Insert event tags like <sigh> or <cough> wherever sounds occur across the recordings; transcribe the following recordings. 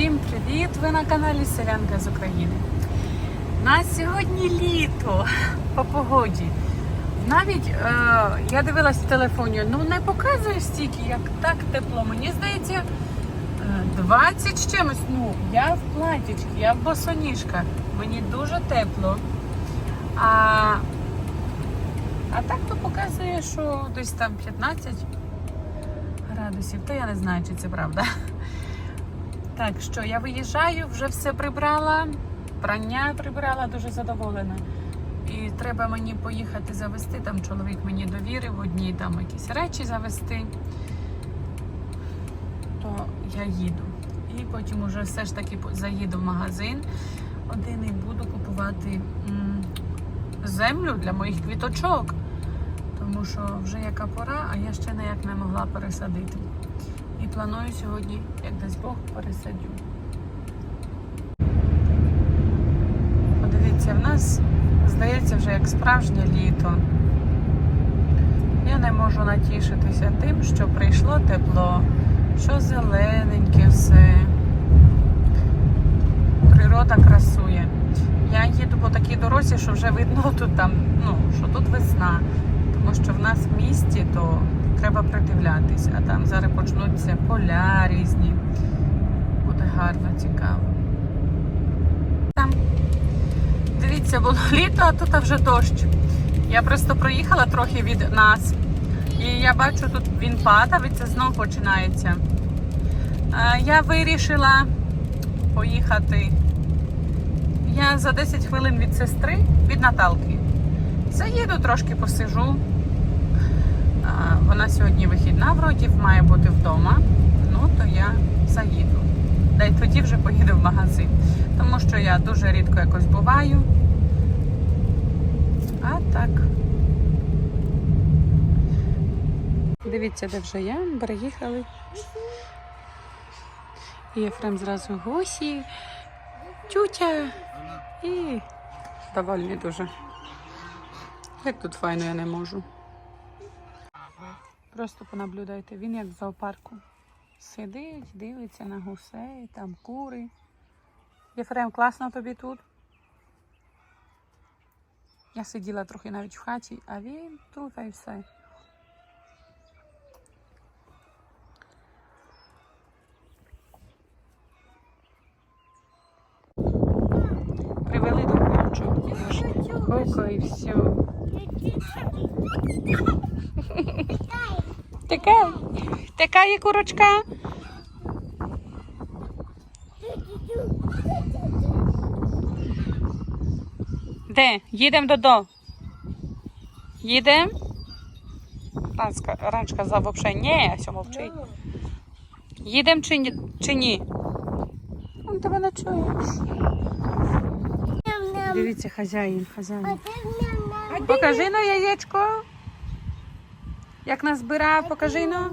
Всім привіт! Ви на каналі Селянка з України. У нас сьогодні літо по погоді. Навіть е, я дивилась в телефоні, ну не показує стільки, як так тепло. Мені здається, е, 20 з чимось. Ну, я в платічці, я в босоніжках. Мені дуже тепло. А, а так то показує, що десь там 15 градусів. То я не знаю, чи це правда. Так що я виїжджаю, вже все прибрала, прання прибрала, дуже задоволена. І треба мені поїхати завести. Там чоловік мені довірив одні там якісь речі завести. То я їду. І потім уже все ж таки заїду в магазин один і буду купувати землю для моїх квіточок. Тому що вже яка пора, а я ще ніяк не могла пересадити. Планую сьогодні, як дасть Бог, пересадю. Подивіться, в нас здається вже як справжнє літо. Я не можу натішитися тим, що прийшло тепло, що зелененьке все. Природа красує. Я їду по такій дорозі, що вже видно <laughs> тут там, ну, що тут весна. Тому що в нас в місті то треба придивлятись, а там зараз почнуться поля різні. Буде гарно, цікаво. Там, дивіться, було <laughs> літо, а тут вже дощ. Я просто проїхала трохи від нас. І я бачу, тут він падав і це знов починається. Е, Я вирішила поїхати. Я за 10 хвилин від сестри, від Наталки. Заїду, трошки посижу. Вона сьогодні вихідна, вроді, має бути вдома. Ну, то я заїду. Да й тоді вже поїду в магазин. Тому що я дуже рідко якось буваю. А так. Дивіться, де вже я. Приїхали. І Єфрем зразу госі, тютя і довольні дуже. Як тут файно я не можу. Просто понаблюдайте, він як в зоопарку. Сидить, дивиться на гусей, там кури. Єфрем, класно тобі тут. Я сиділа трохи навіть в хаті, а він тут і все. Привели до курочок. Коко і все. Така, така є курочка. Де? Їдемо додому. Їдемо? Ранська, раніше казав взагалі ні, а сьогодні мовчить. Їдемо чи, ні- чи ні? Він тебе не чує. Дивіться, хазяїн, хазяїн. Покажи на яєчко. Як назбирав, покажи на.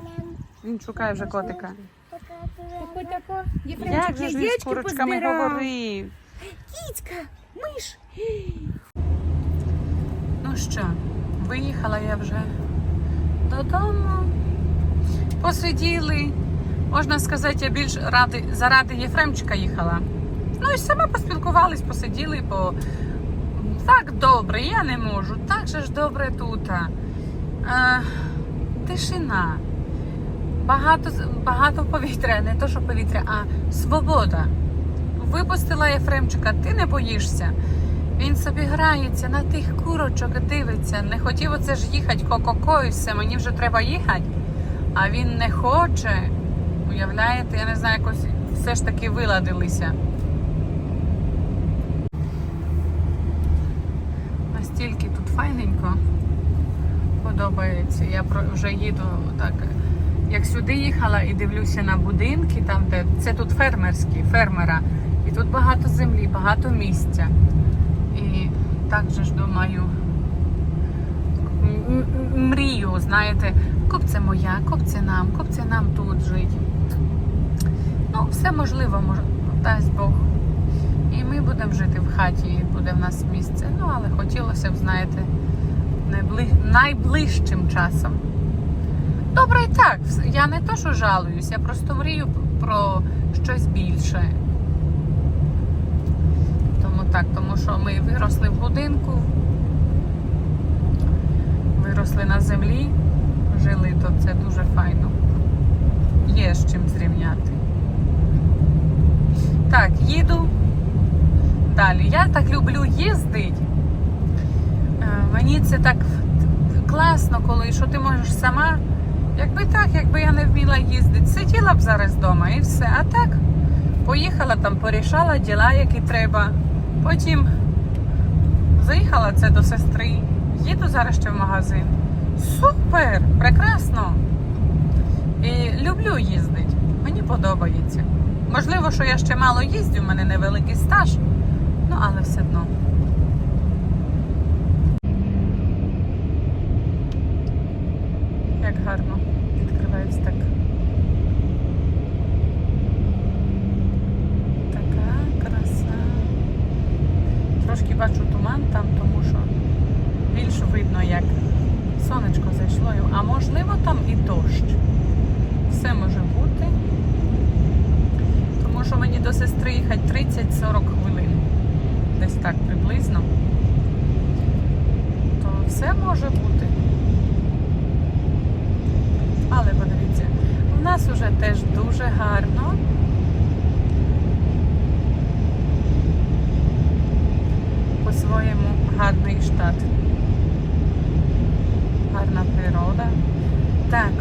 Він шукає вже котика. Тако. Як же ж він з курочками позбирав. говорив? Кіцька, миш. Ну що, виїхала я вже додому. Посиділи. Можна сказати, я більш ради, заради Єфремчика їхала. Ну і саме поспілкувались, посиділи, бо так добре, я не можу. Так же ж добре тут. Е, тишина. Багато, багато повітря, не то, що повітря, а свобода. Випустила Єфремчика, ти не боїшся. Він собі грається на тих курочок, дивиться. Не хотів оце ж їхати ко-ко-ко і все, мені вже треба їхати. А він не хоче. Уявляєте, я не знаю, якось все ж таки виладилися. Настільки тут файненько подобається. Я вже їду так. Як сюди їхала і дивлюся на будинки, там де це тут фермерські, фермера. І тут багато землі, багато місця. І так же ж думаю, мрію, знаєте, коп це моя, коп це нам, коп це нам тут жити. Ну, все можливо, мож... дасть Бог. І ми будемо жити в хаті, буде в нас місце. Ну, але хотілося б, знаєте, найбли... найближчим часом. Добре і так. Я не то, що жалуюсь, я просто мрію про щось більше. Тому так, тому що ми виросли в будинку, виросли на землі, жили, то це дуже файно. Є з чим зрівняти. Так, їду далі. Я так люблю їздити. Мені це так класно, коли що ти можеш сама. Якби так, якби я не вміла їздити, сиділа б зараз вдома і все. А так, поїхала там, порішала діла, які треба. Потім заїхала це до сестри. Їду зараз ще в магазин. Супер! Прекрасно! І люблю їздити. Мені подобається. Можливо, що я ще мало їздю, в мене невеликий стаж, ну але все одно. Як гарно відкривається так. Така краса. Трошки бачу туман там, тому що більш видно, як сонечко зайшло, а можливо там і дощ. Все може бути. Тому що мені до сестри їхати 30-40 хвилин. Десь так приблизно. То все може бути. Але подивіться, у нас уже теж дуже гарно. По-своєму гарний штат. Гарна природа. Так,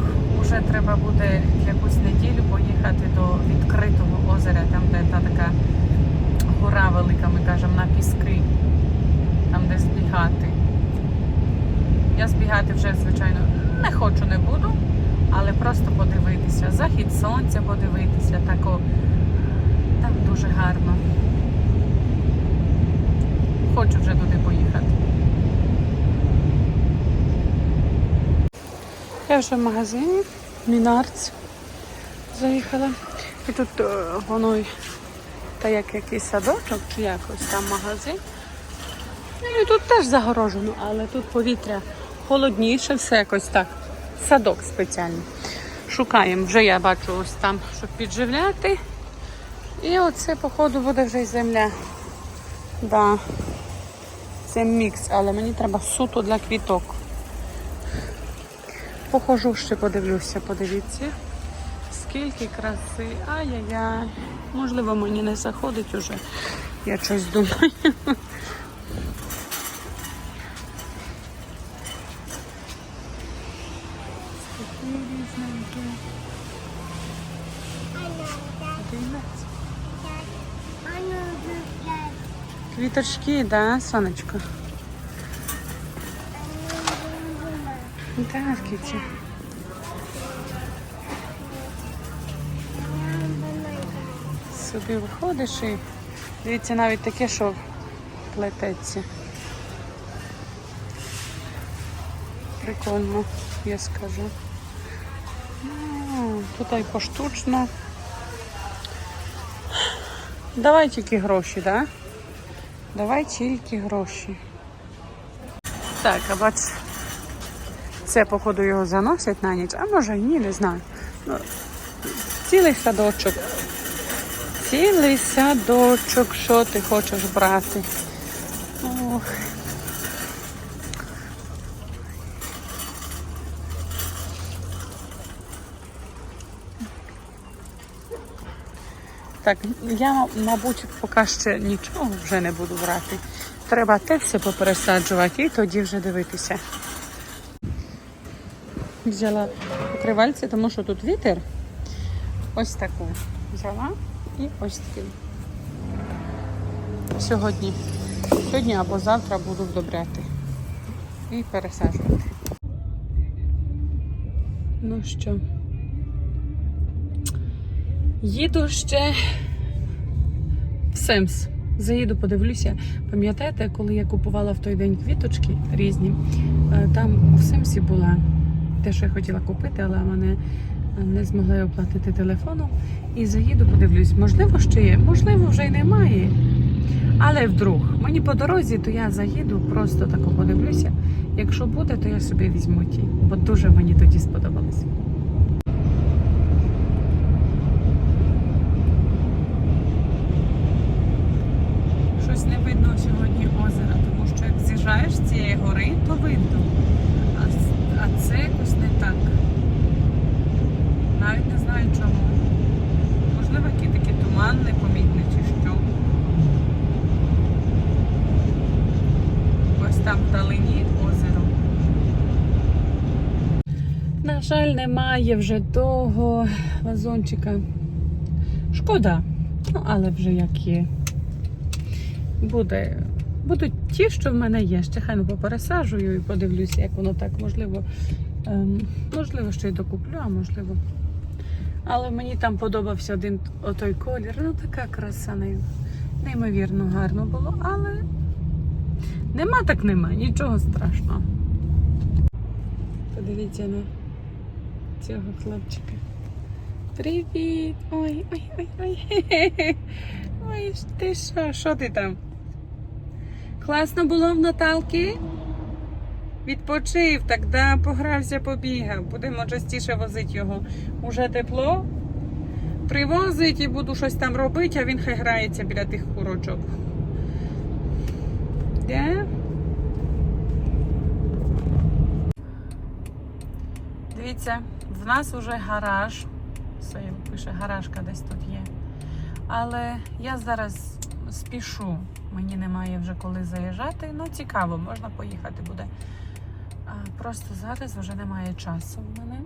уже треба буде якусь неділю поїхати до відкритого озера, там де та така гора велика, ми кажемо, на піски, там де збігати. Я збігати вже, звичайно, не хочу, не буду, але просто подивитися. Захід сонця подивитися, тако там дуже гарно. Хочу вже туди поїхати. Я вже в магазині Мінарц заїхала. І тут е, воно та як якийсь садочок чи якось там магазин. Ну і тут теж загорожено, але тут повітря холодніше, все якось так. Садок спеціальний. Шукаємо. Вже я бачу ось там, щоб підживляти. І оце, походу, буде вже й земля. Да. Це мікс, але мені треба суто для квіток. Похожу ще подивлюся, подивіться. Скільки краси. Ай-яй-яй. Можливо, мені не заходить уже. Я щось думаю. Квіточки, да, сонечко? Так, кіті. Собі виходиш і дивіться навіть таке, що плететься. Прикольно, я скажу. Ну, Тут і поштучно. Давай тільки гроші, так? Да? Давай тільки гроші. Так, а бач, це, походу, його заносять на ніч, а може ні, не знаю. Ну, цілий садочок. Цілий садочок, що ти хочеш брати? Ох. Так, я, мабуть, поки ще нічого вже не буду брати. Треба те все попересаджувати і тоді вже дивитися. Взяла покривальце, тому що тут вітер. Ось таку взяла і ось таку. Сьогодні. Сьогодні або завтра буду вдобряти і пересаджувати. Ну що, їду ще в Семс. Заїду, подивлюся. Пам'ятаєте, коли я купувала в той день квіточки різні, е, там у Семсі була те, що я хотіла купити, але мене не змогла оплатити телефоном. І заїду, подивлюсь, можливо, ще є, можливо, вже й немає. Але вдруг мені по дорозі, то я заїду, просто тако подивлюся. Якщо буде, то я собі візьму ті, бо дуже мені тоді сподобалось. не видно сьогодні озера, тому що як з'їжджаєш з цієї гори, то видно. А, а це якось не так. Навіть не знаю чому. Можливо, який такий туман непомітний чи що. Ось там вдалині озеро. На жаль, немає вже того вазончика. Шкода, ну але вже як є. Буде. Будуть ті, що в мене є. Ще хай ну попересаджую і подивлюся, як воно так можливо. Ем, можливо, що й докуплю, а можливо. Але мені там подобався один отой колір. Ну, така краса, неймовірно гарно було, але нема так нема, нічого страшного. Подивіться на цього хлопчика. Привіт! Ой, ой, ой, ой. <laughs> Ой, ти що? Що ти там? Класно було в Наталки? Відпочив, так да, погрався, побігав. Будемо частіше возити його. Уже тепло. Привозить і буду щось там робити, а він хай грається біля тих курочок. Де? Дивіться, в нас вже гараж. Соєм пише, гаражка десь тут є. Але я зараз спішу. Мені немає вже коли заїжджати. Ну, цікаво, можна поїхати буде. Просто зараз вже немає часу в мене.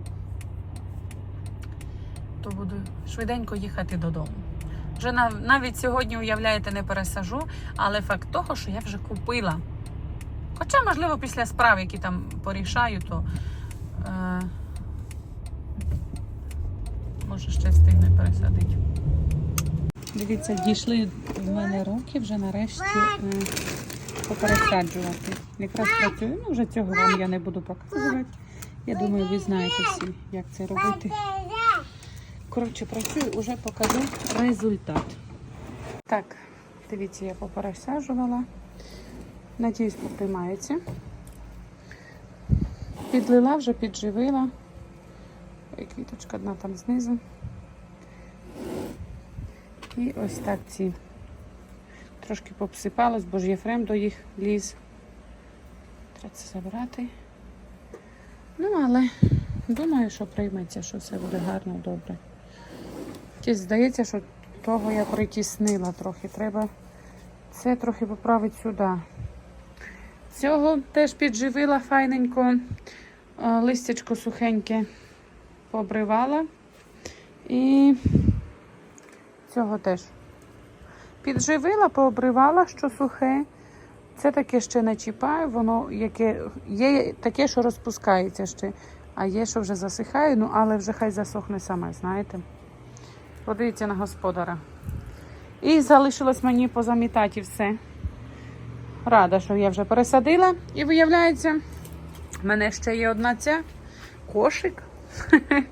То буду швиденько їхати додому. Вже нав- навіть сьогодні, уявляєте, не пересажу, але факт того, що я вже купила. Хоча, можливо, після справ, які там порішаю, то е, може ще встигне пересадити. Дивіться, дійшли в мене роки вже нарешті е, попересаджувати. Якраз працюю, ну вже цього вам я не буду показувати. Я думаю, ви знаєте всі, як це робити. Коротше, працюю, вже покажу результат. Так, дивіться, я попересаджувала. Надіюсь, поприймається. Підлила, вже підживила. Квіточка одна там знизу. І ось так ці. Трошки попсипалось, бо ж єфрем до їх ліз. Треба це забрати. Ну, але думаю, що прийметься, що все буде гарно, добре. Тільки здається, що того я притіснила трохи. Треба це трохи поправити сюди. Цього теж підживила файненько. Е, Листячко сухеньке побривала. І цього теж. Підживила, пообривала, що сухе. Це таке ще не чіпаю, воно яке є таке, що розпускається ще, а є, що вже засихає, ну але вже хай засохне саме, знаєте. Подивіться на господара. І залишилось мені позамітати все. Рада, що я вже пересадила. І виявляється, в мене ще є одна ця кошик. <laughs>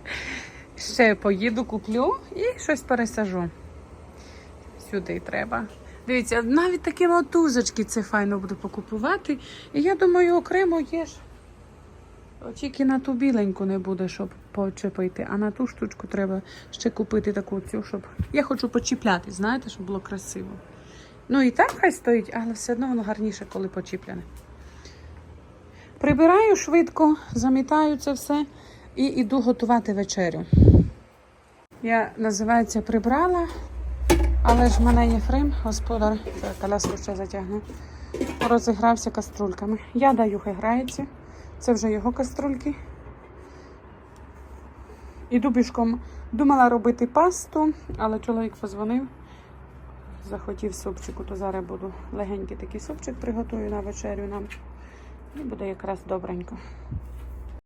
Ще поїду, куплю і щось пересажу. Сюди треба. Дивіться, навіть такі мотузочки це файно буде покупувати. І я думаю, окремо є ж. Тільки на ту біленьку не буде, щоб почепити, а на ту штучку треба ще купити таку цю, щоб. Я хочу почіпляти, знаєте, щоб було красиво. Ну і так хай стоїть, але все одно воно гарніше, коли почіпляне. Прибираю швидко, замітаю це все і йду готувати вечерю. Я, називається, прибрала, але ж мене є фрим, господар, коляску ще затягне, розігрався каструльками. Я даю, хай грається. Це вже його каструльки. Іду бішком. Думала робити пасту, але чоловік позвонив. Захотів супчику, то зараз буду легенький такий супчик приготую на вечерю нам. І буде якраз добренько.